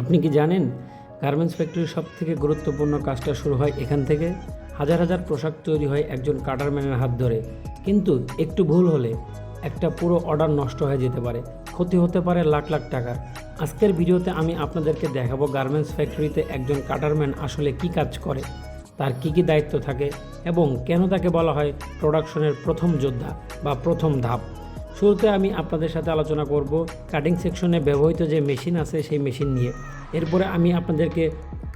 আপনি কি জানেন গার্মেন্টস ফ্যাক্টরির সব থেকে গুরুত্বপূর্ণ কাজটা শুরু হয় এখান থেকে? হাজার হাজার পোশাক তৈরি হয় একজন কাটারম্যানের হাত ধরে। কিন্তু একটু ভুল হলে একটা পুরো অর্ডার নষ্ট হয়ে যেতে পারে। ক্ষতি হতে পারে লাখ লাখ টাকার আজকের ভিডিওতে আমি আপনাদেরকে দেখাবো গার্মেন্টস ফ্যাক্টরিতে একজন কাটারম্যান আসলে কি কাজ করে, তার কি কি দায়িত্ব থাকে এবং কেন তাকে বলা হয় প্রোডাকশনের প্রথম যোদ্ধা বা প্রথম ধাপ। শুরুতে আমি আপনাদের সাথে আলোচনা করব কাটিং সেকশনে ব্যবহৃত যে মেশিন আছে সেই মেশিন নিয়ে। এরপরে আমি আপনাদেরকে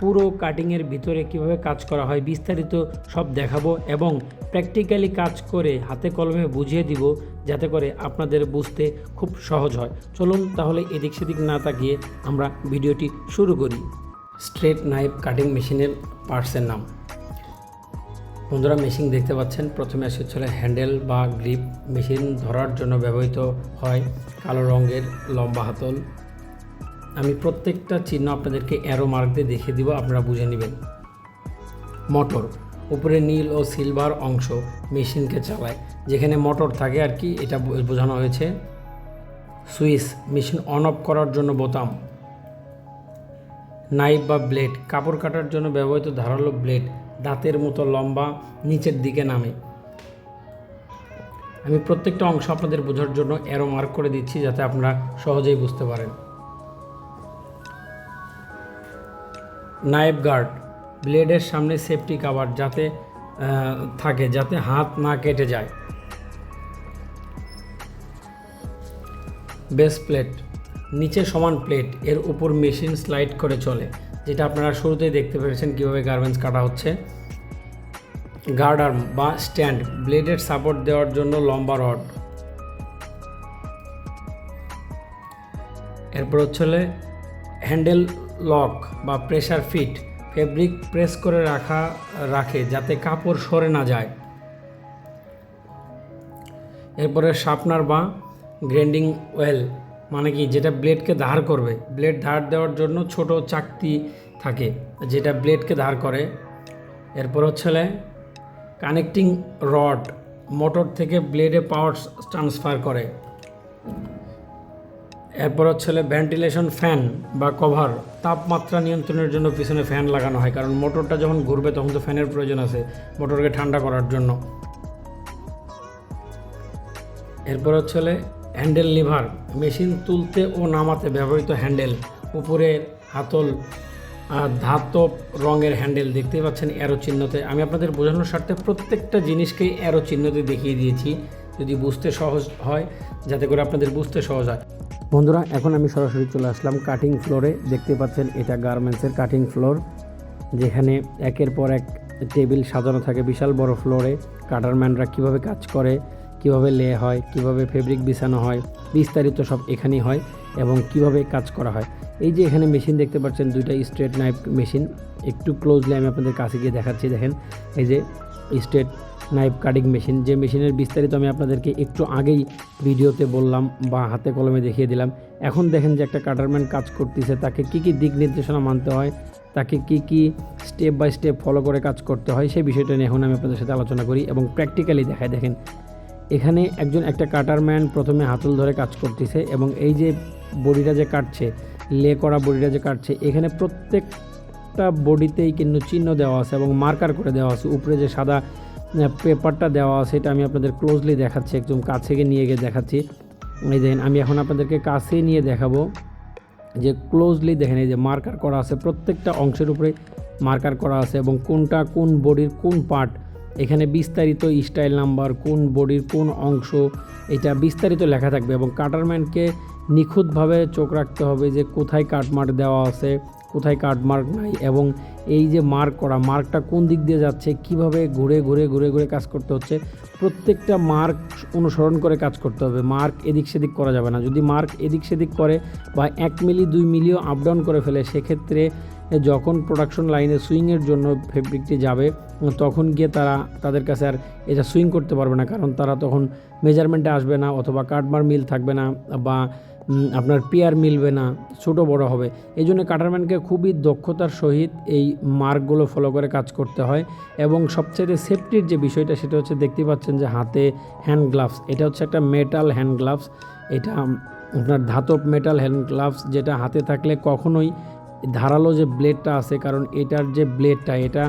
পুরো কাটিংয়ের ভিতরে কীভাবে কাজ করা হয় বিস্তারিত সব দেখাবো এবং প্র্যাকটিক্যালি কাজ করে হাতে কলমে বুঝিয়ে দিব যাতে করে আপনাদের বুঝতে খুব সহজ হয়। চলুন তাহলে এদিক সেদিক না তাকিয়ে আমরা ভিডিওটি শুরু করি। স্ট্রেট নাইফ কাটিং মেশিনের পার্টসের নাম। বন্ধুরা মেশিন দেখতে পাচ্ছেন। প্রথমে হচ্ছে হ্যান্ডেল বা গ্রিপ। মেশিন ধরার জন্য ব্যবহৃত হয় কালো রঙের লম্বা হাতল। আমি প্রত্যেকটা চিহ্ন আপনাদেরকে অ্যারো মার্ক দিয়ে দেখিয়ে দিব, আপনারা বুঝে নেবেন। মোটর, উপরে নীল ও সিলভার অংশ মেশিনকে চালায়। যেখানে মোটর থাকে আর কি, এটা বোঝানো হয়েছে। সুইচ, মেশিন অন অফ করার জন্য বোতাম। নাইফ বা ব্লেড কাপড় কাটার জন্য ব্যবহৃত ধারালো ব্লেড দাঁতের মতো লম্বা, নিচের দিকে নামে। আমি প্রত্যেকটা অংশ আপনাদের বোঝার জন্য অ্যারো মার্ক করে দিচ্ছি যাতে আপনারা সহজেই বুঝতে পারেন। নাইফ গার্ড ব্লেডের সামনে সেফটি কাভার যাতে থাকে, যাতে হাত না কেটে যায়। বেস প্লেট নিচে সমান প্লেট এর উপর মেশিন স্লাইড করে চলে। যেটা আপনারা শুরুতেই দেখতে পেরেছেন কীভাবে গার্মেন্টস কাটা হচ্ছে। গার্ড আর্ম বা স্ট্যান্ড ব্লেডের সাপোর্ট দেওয়ার জন্য লম্বা রড এরপর হচ্ছে হ্যান্ডেল লক বা প্রেসার ফিট ফেব্রিক প্রেস করে রাখা, রাখে যাতে কাপড় সরে না যায়। এরপরে শার্পনার বা গ্রেন্ডিং ওয়েল মানে কি, যেটা ব্লেডকে ধার করবে। ব্লেড ধার দেওয়ার জন্য ছোট চাকতি থাকে, যেটা ব্লেডকে ধার করে। এরপর হচ্ছে কানেক্টিং রড মোটর থেকে ব্লেডে পাওয়ার ট্রান্সফার করে। এরপর হচ্ছে ভেন্টিলেশন ফ্যান বা কভার তাপমাত্রা নিয়ন্ত্রণের জন্য পিছনে ফ্যান লাগানো হয়, কারণ মোটরটা যখন ঘুরবে তখন তো ফ্যানের প্রয়োজন আছে মোটরকে ঠান্ডা করার জন্য। এরপর হচ্ছে হ্যান্ডেল লিভার, মেশিন তুলতে ও নামাতে ব্যবহৃত হ্যান্ডেল, উপরের হাতল ধাতব রঙের হ্যান্ডেল। দেখতেই পাচ্ছেন অ্যারো চিহ্নতে। আমি আপনাদের বোঝানোর স্বার্থে প্রত্যেকটা জিনিসকেই অ্যারো চিহ্নতে দেখিয়ে দিয়েছি, যদি বুঝতে সহজ হয়, যাতে করে আপনাদের বুঝতে সহজ হয়। বন্ধুরা, এখন আমি সরাসরি চলে আসলাম কাটিং ফ্লোরে দেখতে পাচ্ছেন এটা গার্মেন্টসের কাটিং ফ্লোর যেখানে একের পর এক টেবিল সাজানো থাকে বিশাল বড় ফ্লোরে কাটারম্যানরা কীভাবে কাজ করে কীভাবে লে হয়, কীভাবে ফেব্রিক বিছানো হয়, বিস্তারিত সব এখানেই হয় এবং কীভাবে কাজ করা হয়। এই যে এখানে মেশিন দেখতে পাচ্ছেন, দুইটা স্ট্রেট নাইফ মেশিন একটু ক্লোজলি আমি আপনাদের কাছে গিয়ে দেখাচ্ছি, দেখেন। এই যে স্ট্রেট নাইফ কাটিং মেশিন যে মেশিনের বিস্তারিত আমি আপনাদেরকে একটু আগেই ভিডিওতে বললাম বা হাতে কলমে দেখিয়ে দিলাম। এখন দেখেন যে একটা কাটারম্যান কাজ করতেছে, তাকে কি কি দিক নির্দেশনা মানতে হয়, তাকে কি কি স্টেপ বাই স্টেপ ফলো করে কাজ করতে হয়, সেই বিষয়টা নিয়ে এখন আমি আপনাদের সাথে আলোচনা করি এবং প্র্যাকটিক্যালি দেখায় দেখেন এখানে একজন একটা কাটারম্যান প্রথমে হাতল ধরে কাজ করতেছে এবং এই যে বডিটা যে কাটছে লে করা বডিটা যে কাটছে, এখানে প্রত্যেকটা বডিতেই কিন্তু চিহ্ন দেওয়া আছে এবং মার্কার করে দেওয়া আছে। উপরে যে সাদা পেপারটা দেওয়া আছে, এটা আমি আপনাদের ক্লোজলি দেখাচ্ছি, একদম কাছে গিয়ে নিয়ে গিয়ে দেখাচ্ছি। এই দেখেন, আমি এখন আপনাদেরকে কাছে নিয়ে দেখাবো যে ক্লোজলি দেখেন, এই যে মার্কার করা আছে, প্রত্যেকটা অংশের উপরে মার্কার করা আছে এবং কোনটা কোন বডির কোন পার্ট এখানে বিস্তারিত স্টাইল নাম্বার, কোন বডির কোন অংশ, এটা বিস্তারিত লেখা থাকবে এবং কাটারম্যানকে নিখুঁতভাবে চোখ রাখতে হবে যে কোথায় কাটমার্ক দেওয়া আছে, কোথায় কাটমার্ক নাই এবং এই যে মার্ক করা, মার্কটা কোন দিক দিয়ে যাচ্ছে, কীভাবে ঘুরে ঘুরে ঘুরে ঘুরে কাজ করতে হচ্ছে, প্রত্যেকটা মার্ক অনুসরণ করে কাজ করতে হবে। মার্ক এদিক সেদিক করা যাবে না। যদি মার্ক এদিক সেদিক করে বা এক মিলি, দুই মিলিও আপ ডাউন করে ফেলে, সেক্ষেত্রে যখন প্রোডাকশন লাইনে সুইংয়ের জন্য ফেব্রিকটি যাবে তখন গিয়ে তারা তাদের কাছে আর এটা সুইং করতে পারবে না। কারণ তারা তখন মেজারমেন্টে আসবে না, অথবা কাটমার মিল থাকবে না, বা আপনার পেয়ার মিলবে না, ছোট বড় হবে। এই জন্য কাটারম্যানকে খুবই দক্ষতার সহিত এই মার্কগুলো ফলো করে কাজ করতে হয়। এবং সবচেয়ে সেফটির যে বিষয়টা, সেটা হচ্ছে দেখতে পাচ্ছেন যে হাতে হ্যান্ড গ্লাভস এটা হচ্ছে একটা মেটাল হ্যান্ড গ্লাভস এটা আপনার ধাতব মেটাল হ্যান্ড গ্লাভস যেটা হাতে থাকলে কখনোই ধারালো যে ব্লেডটা আছে, কারণ এটার যে ব্লেডটা এটা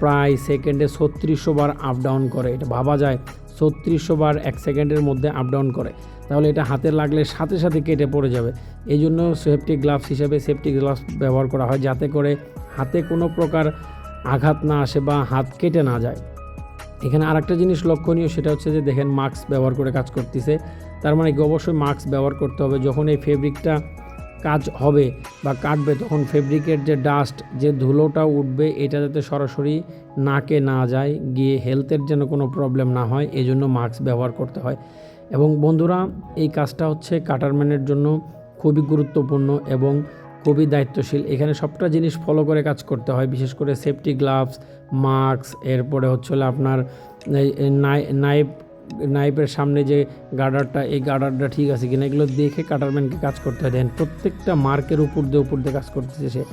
প্রায় সেকেন্ডে ছত্রিশশো বার আপ ডাউন করে। এটা ভাবা যায়, ছত্রিশশো বার এক সেকেন্ডের মধ্যে আপ ডাউন করে। তাহলে এটা হাতে লাগলে সাথে সাথে কেটে পড়ে যাবে। এই জন্য সেফটি গ্লাভস হিসেবে সেফটি গ্লাভস ব্যবহার করা হয়, যাতে করে হাতে কোনো প্রকার আঘাত না আসে বা হাত কেটে না যায়। এখানে আরেকটা জিনিস লক্ষণীয়, সেটা হচ্ছে যে দেখেন মাস্ক ব্যবহার করে কাজ করতেছে। তার মানে কি? অবশ্যই মাস্ক ব্যবহার করতে হবে। যখন এই ফেব্রিকটা কাজ হবে বা কাটবে, তখন ফেব্রিকের যে ডাস্ট যে ধুলোটা উঠবে, এটা যাতে সরাসরি নাকে না যায়, গিয়ে হেলথের যেন কোনো প্রবলেম না হয় এই জন্য মাস্ক ব্যবহার করতে হয়। এবং বন্ধুরা, এই কাজটা হচ্ছে কাটারম্যানের জন্য খুবই গুরুত্বপূর্ণ এবং খুবই দায়িত্বশীল। এখানে সবটা জিনিস ফলো করে কাজ করতে হয়, বিশেষ করে সেফটি গ্লাভস মাস্ক এরপরে হচ্ছে আপনার নাইফ নাইফের সামনে যে গার্ডারটা, এই গার্ডারটা ঠিক আছে কিনা, এগুলো দেখে কাটারম্যানকে কাজ করতে হয়। দেন প্রত্যেকটা মার্কের উপর দিয়ে উপর দিয়ে কাজ করতেছে সে।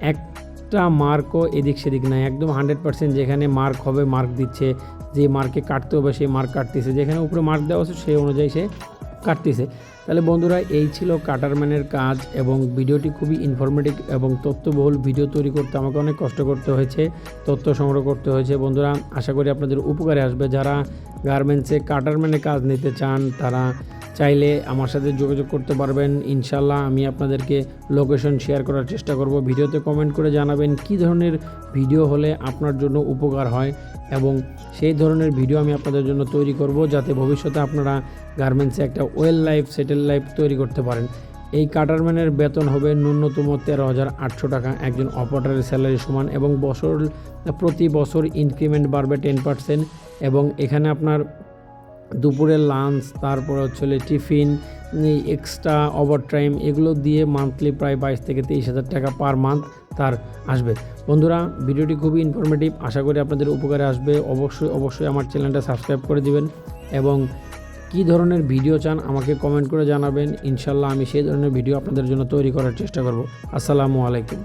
একটা মার্কও এদিক সেদিক নাই, একদম হান্ড্রেড পার্সেন্ট যেখানে মার্ক হবে, মার্ক দিচ্ছে। যে মার্কে কাটতে হবে, সেই মার্ক কাটতেছে। যেখানে উপরে মার্ক দেওয়া আছে, সেই অনুযায়ী সে কাটতেছে। তাহলে বন্ধুরা, এই ছিল কাটারম্যানের কাজ এবং ভিডিওটি খুবই ইনফরমেটিভ এবং তথ্যবহুল। ভিডিও তৈরি করতে আমাকে অনেক কষ্ট করতে হয়েছে, তথ্য সংগ্রহ করতে হয়েছে। বন্ধুরা, আশা করি আপনাদের উপকারে আসবে। যারা গার্মেন্টসে কাটারম্যানের কাজ নিতে চান, তারা চাইলে আমার সাথে যোগাযোগ করতে পারবেন। ইনশাল্লাহ আমি আপনাদেরকে লোকেশন শেয়ার করার চেষ্টা করব। ভিডিওতে কমেন্ট করে জানাবেন কি ধরনের ভিডিও হলে আপনার জন্য উপকার হয় এবং সেই ধরনের ভিডিও আমি আপনাদের জন্য তৈরি করব যাতে ভবিষ্যতে আপনারা গার্মেন্টসে একটা ওয়েল লাইফ সেটেল লাইফ তৈরি করতে পারেন। এই কাটারম্যানের বেতন হবে ন্যূনতম তেরো হাজার আটশো টাকা। একজন অপারেটরের স্যালারি সমান এবং বছর, প্রতি বছর ইনক্রিমেন্ট বাড়বে টেন পার্সেন্ট এবং এখানে আপনার দুপুরের লাঞ্চ তারপরে হচ্ছে টিফিন এক্সট্রা ওভার টাইম এগুলো দিয়ে মান্থলি প্রায় বাইশ থেকে তেইশ হাজার টাকা পার মান্থ তার আসবে। বন্ধুরা, ভিডিওটি খুবই ইনফরমেটিভ আশা করি আপনাদের উপকারে আসবে। অবশ্যই অবশ্যই আমার চ্যানেলটা সাবস্ক্রাইব করে দিবেন এবং কী ধরনের ভিডিও চান আমাকে কমেন্ট করে জানাবেন। ইনশাল্লাহ আমি সেই ধরনের ভিডিও আপনাদের জন্য তৈরি করার চেষ্টা করব। আসসালামু আলাইকুম।